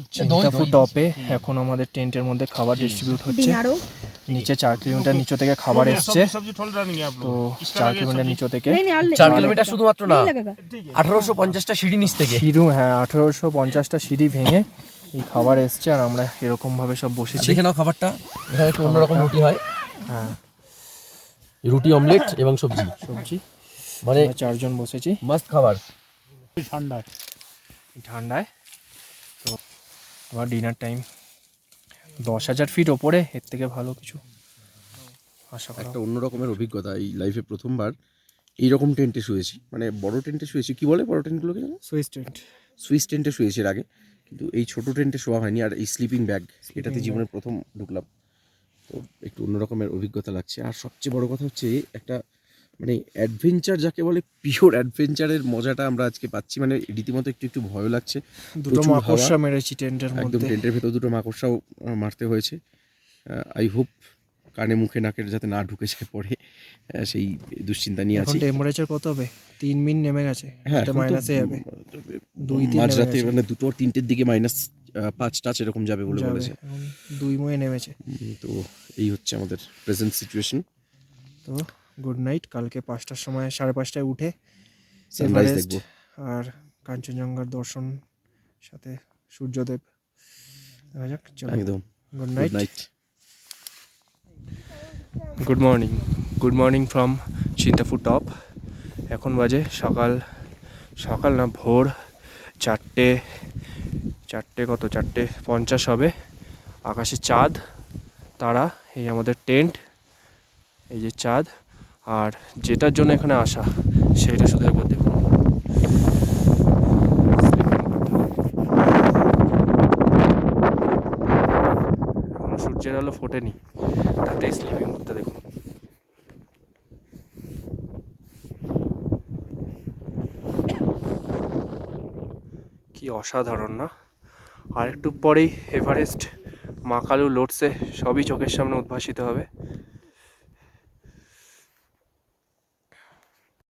আচ্ছা, টপে এখন আমাদের টেন্টের মধ্যে খাবার ডিস্ট্রিবিউট হচ্ছে। নিচে চার কিলোমিটার নিচে থেকে খাবার এসছে। তো চার কিলোমিটার নিচে থেকে চার কিলোমিটার শুধুমাত্র না আঠারোশো পঞ্চাশটা সিঁড়ি নিচ থেকে। সিঁড়ি হ্যাঁ আঠারোশো পঞ্চাশটা সিঁড়ি ভেঙে এই খাবার এসছে আর আমরা এরকম ভাবে সব বসেছি। এখানেও খাবারটা। এখানে একটু অন্যরকম রুটি হয়। হ্যাঁ। রুটি অমলেট এবং সবজি। সবজি। মানে চারজন বসেছি। মাস্ট খাবার। ঠান্ডায়। ঠান্ডায়। আবার ডিনার টাইম দশ হাজার ফিট ওপরে এর থেকে ভালো কিছু। আশা করা একটা অন্য রকমের অভিজ্ঞতা এই লাইফে প্রথমবার। এই রকম টেন্টে শুয়েছি। মানে বড় টেন্টে শুয়েছি কি বলে বড় টেন্টগুলোকে সুইস টেন্ট সুইস টেন্টে শুয়েছি এর আগে। কিন্তু এই ছোট টেন্টে শোয়া হয়নি আর এই স্লিপিং ব্যাগ এটাতে জীবনের প্রথম ঢুকলাম। তো একটু অন্য রকমের অভিজ্ঞতা লাগছে। আর সবচেয়ে বড় কথা হচ্ছে একটা মানে অ্যাডভেঞ্চার যাকে বলে পিওর অ্যাডভেঞ্চারের মজাটা আমরা আজকে পাচ্ছি। মানে রীতিমতো একটু একটু ভয় লাগছে। দুটো মাকড়সা মেরেছি টেন্টের একদম মধ্যে। টেন্টের ভেতর দুটো মাকড়সাও মারতে হয়েছে। আই হোপ কানে মুখে নাকের যাতে না ঢুকে যায় পরে সেই দুশ্চিন্তা নিয়ে আছি। টেম্পারেচার কত হবে? তিন মিন নেমে গেছে। হ্যাঁ মাইনাসে যাবে। দুই মাঝরাতে মানে দুটো তিনটের দিকে মাইনাস পাঁচ টাচ এরকম যাবে বলে বলেছে। দুই ময়ে নেমেছে। তো এই হচ্ছে আমাদের প্রেজেন্ট সিচুয়েশন তো গুড নাইট। কালকে পাঁচটার সময় সাড়ে পাঁচটায় উঠে এভারেস্ট আর কাঞ্চনজঙ্ঘার দর্শন সাথে সূর্যদেব। দেখা যাক চলো। একদম। Good good night night good morning good morning from Chintapur top এখন বাজে সকাল সকাল না ভোর চারটে চারটে কত? চারটে পঞ্চাশ হবে। আকাশে চাঁদ তারা এই আমাদের টেন্ট এই যে চাঁদ। আর যেটার জন্য এখানে আসা, সেটা শুধু একবার দেখুন। সূর্যের আলো ফোটেনি, তাতে স্লিপিং করতে দেখুন। কি অসাধারণ, না? আর একটু পরেই এভারেস্ট মাকালু লোডসে সবই চোখের সামনে উদ্ভাসিত হবে।